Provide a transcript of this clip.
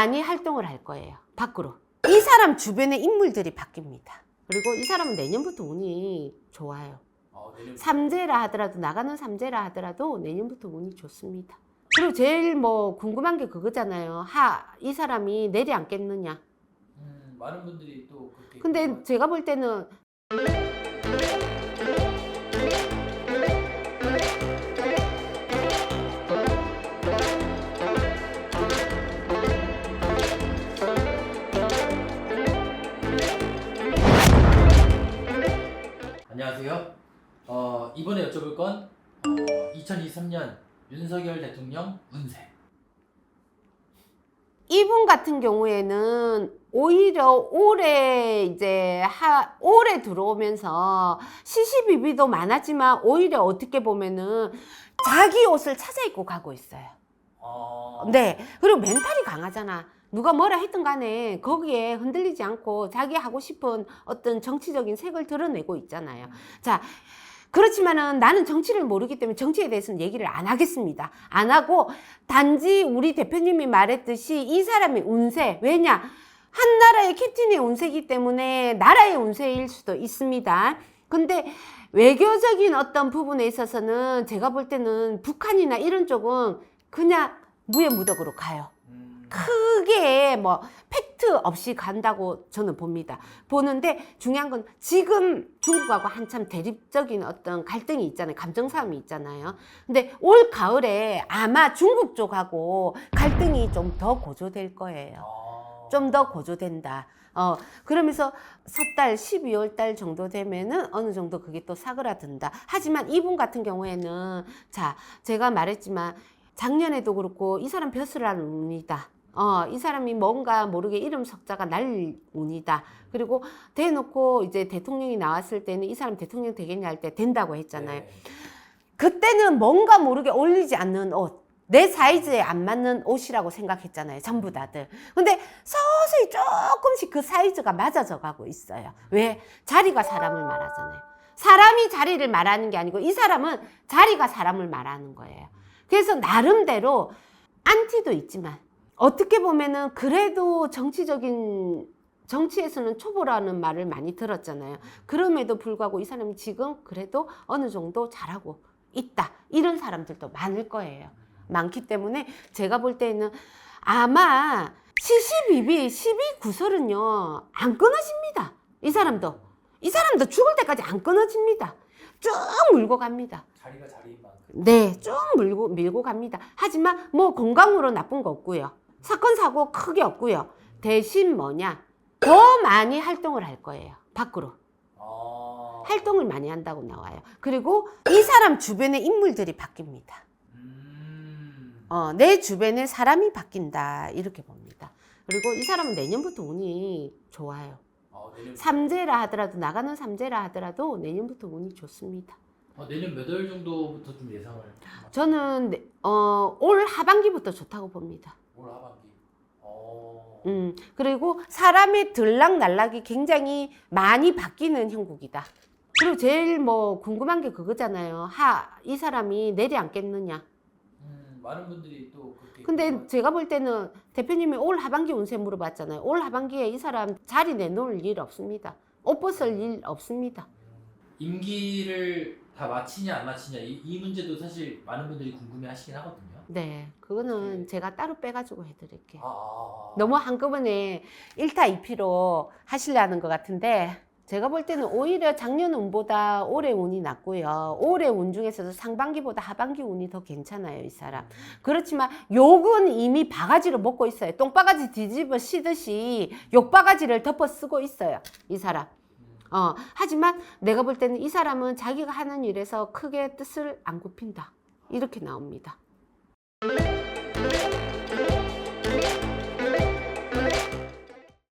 많이 활동을 할 거예요. 밖으로. 이 사람 주변의 인물들이 바뀝니다. 그리고 이 사람은 내년부터 운이 좋아요. 어, 내년 삼재라 하더라도 나가는 삼재라 하더라도 내년부터 운이 좋습니다. 그리고 제일 뭐 궁금한 게 그거잖아요. 하, 이 사람이 내려앉겠느냐. 음, 많은 분들이 또 그렇게 근데 제가 볼 때는 안녕하세요. 어, 이번에 여쭤볼 건 어, 2023년 윤석열 대통령 운세. 이분 같은 경우에는 오히려 올해 이제 하, 올해 들어오면서 시시비비도 많았지만 오히려 어떻게 보면은 자기 옷을 찾아 입고 가고 있어요. 어, 네. 그리고 멘탈이 강하잖아. 누가 뭐라 했든 간에 거기에 흔들리지 않고 자기 하고 싶은 어떤 정치적인 색을 드러내고 있잖아요. 자, 그렇지만은 나는 정치를 모르기 때문에 정치에 대해서는 얘기를 안 하겠습니다. 안 하고 단지 우리 대표님이 말했듯이 이 사람의 운세, 왜냐? 한 나라의 캡틴의 운세이기 때문에 나라의 운세일 수도 있습니다. 근데 외교적인 어떤 부분에 있어서는 제가 볼 때는 북한이나 이런 쪽은 그냥 무예무덕으로 가요. 음, 크게 뭐 팩트 없이 간다고 저는 봅니다. 보는데 중요한 건 지금 중국하고 한참 대립적인 어떤 갈등이 있잖아요. 감정 싸움이 있잖아요. 근데 올 가을에 아마 중국 쪽하고 갈등이 좀 더 고조될 거예요. 어, 좀더 고조된다. 어, 그러면서 섣달 12월 달 정도 되면은 어느 정도 그게 또 사그라든다. 하지만 이분 같은 경우에는 자, 제가 말했지만 작년에도 그렇고 이 사람 벼슬할 운이다. 어, 이 사람이 뭔가 모르게 이름 석자가 날 운이다. 그리고 대놓고 이제 대통령이 나왔을 때는 이 사람 대통령 되겠냐 할 때 된다고 했잖아요. 네. 그때는 뭔가 모르게 어울리지 않는 옷. 내 사이즈에 안 맞는 옷이라고 생각했잖아요. 전부 다들. 근데 서서히 조금씩 그 사이즈가 맞아져 가고 있어요. 왜? 자리가 사람을 말하잖아요. 사람이 자리를 말하는 게 아니고 이 사람은 자리가 사람을 말하는 거예요. 그래서 나름대로 안티도 있지만 어떻게 보면은 그래도 정치적인 정치에서는 초보라는 말을 많이 들었잖아요. 그럼에도 불구하고 이 사람이 지금 그래도 어느 정도 잘하고 있다. 이런 사람들도 많을 거예요. 많기 때문에 제가 볼 때는 아마 시시비비 12구설은요 안 끊어집니다. 이 사람도 이 사람도 죽을 때까지 안 끊어집니다. 쭉 물고 갑니다. 자리가 자리인 만큼. 네, 쭉 밀고 밀고 갑니다. 하지만 뭐 건강으로 나쁜 거 없고요. 사건 사고 크게 없고요. 대신 뭐냐? 더 많이 활동을 할 거예요. 밖으로. 어, 활동을 많이 한다고 나와요. 그리고 이 사람 주변의 인물들이 바뀝니다. 음, 어, 내 주변에 사람이 바뀐다. 이렇게 봅니다. 그리고 이 사람은 내년부터 운이 좋아요. 어, 내년 삼재라 하더라도 나가는 삼재라 하더라도 내년부터 운이 좋습니다. 어, 내년 몇 월 정도부터 좀 예상을 저는 내- 어, 올 하반기부터 좋다고 봅니다. 음, 그리고 사람의 들락날락이 굉장히 많이 바뀌는 형국이다. 그리고 제일 뭐 궁금한 게 그거잖아요. 하, 이 사람이 내려앉겠느냐. 음, 많은 분들이 또 그렇게. 근데 제가 볼 때는 대표님이 올 하반기 운세 물어봤잖아요. 올 하반기에 이 사람 자리 내놓을 일 없습니다. 옷 벗을 일 없습니다. 임기를 다 마치냐 안 마치냐 이, 이 문제도 사실 많은 분들이 궁금해 하시긴 하거든요. 네, 그거는 제가 따로 빼가지고 해드릴게요. 아. 너무 한꺼번에 1타 2피로 하시려는 것 같은데 제가 볼 때는 오히려 작년 운보다 올해 운이 낫고요. 올해 운 중에서도 상반기보다 하반기 운이 더 괜찮아요, 이 사람. 그렇지만 욕은 이미 바가지로 먹고 있어요. 똥바가지 뒤집어 씌듯이 욕바가지를 덮어 쓰고 있어요, 이 사람. 어, 하지만 내가 볼 때는 이 사람은 자기가 하는 일에서 크게 뜻을 안 굽힌다. 이렇게 나옵니다. you.